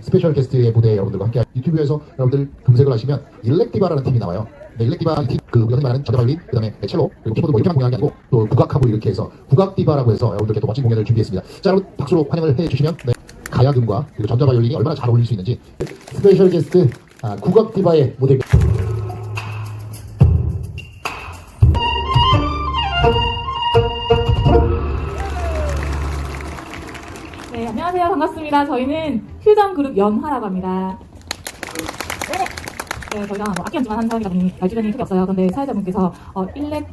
스페셜 게스트의 무대에 여러분들과 함께 유튜브에서 여러분들 검색을 하시면 일렉디바라는 팀이 나와요. 네, 일렉디바 팀, 그 우리가 흔히 말하는 전자바이올린, 그 다음에 첼로, 그리고 키보드 뭐 이렇게만 공연하는 게 아니고 또 국악하고 이렇게 해서 국악디바라고 해서 여러분들께 또 멋진 공연을 준비했습니다. 자, 여러분 박수로 환영을 해주시면 네, 가야금과 그리고 전자바이올린이 얼마나 잘 어울릴 수 있는지 스페셜 게스트 아, 국악디바의 무대 네, 안녕하세요. 반갑습니다. 저희는 퓨전 그룹 연화라고 합니다. 네. 네, 저희가 뭐 악기 연주만 하는 사람이다 보니 알 주변이 크게 없어요. 근데 사회자분께서 어, 일렉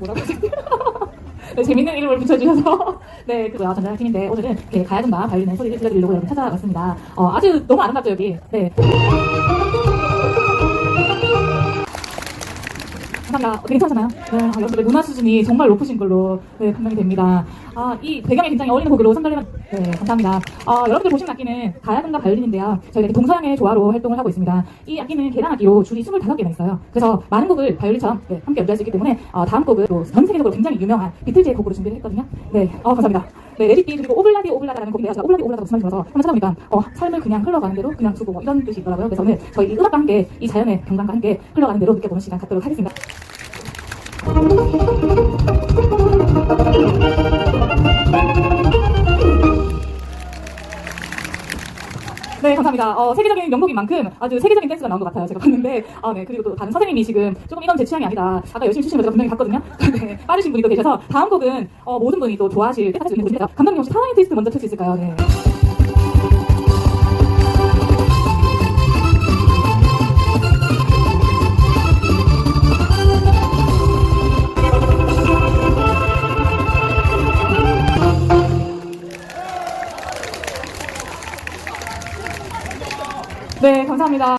뭐라고 하셨어요? 네, 재밌는 이름을 붙여주셔서 네, 그거요. 전자팀인데 오늘은 이렇게 가야금과 바이올린의 소리를 들려드리려고 여기 찾아왔습니다. 어, 아주 너무 아름답죠, 여기. 네. 감사합니다. 어떻게 괜찮잖아요? 네, 아, 여러분들 문화 수준이 정말 높으신 걸로 네, 판명이 됩니다. 아, 이 배경에 굉장히 어울리는 곡으로 선별되면 네, 감사합니다. 아, 여러분들 보시는 악기는 가야금과 바이올린인데요. 저희가 동서양의 조화로 활동을 하고 있습니다. 이 악기는 계량 악기로 줄이 25개나 있어요. 그래서 많은 곡을 바이올린처럼 네, 함께 연주할 수 있기 때문에 어, 다음 곡은 또 전 세계적으로 굉장히 유명한 비틀즈의 곡으로 준비를 했거든요. 네, 어, 감사합니다. 네, 레디비 그리고 오블라디 오블라다라는 곡인데요. 제가 오블라디 오블라다 무슨 말인지 몰라서 한번 찾아보니까 어, 삶을 그냥 흘러가는 대로 그냥 두고 뭐 이런 뜻이 있더라고요. 그래서 오늘 저희 이 음악과 함께 이 자연의 경관과 함께 흘러가는 대로 느껴보는 시간 갖도록 하겠습니다. 네, 감사합니다. 어, 세계적인 명곡인 만큼 아주 세계적인 댄스가 나온 것 같아요. 제가 봤는데. 아, 네. 그리고 또 다른 선생님이 지금 조금 이건 제 취향이 아니다. 아까 열심히 추시는 거 제가 분명히 봤거든요. 네. 빠르신 분이 또 계셔서 다음 곡은 어, 모든 분이 또 좋아하실 때까지 있는 곡입니다. 감독님 혹시 사랑의 트위스트 먼저 틀 수 있을까요? 네. 네, 감사합니다.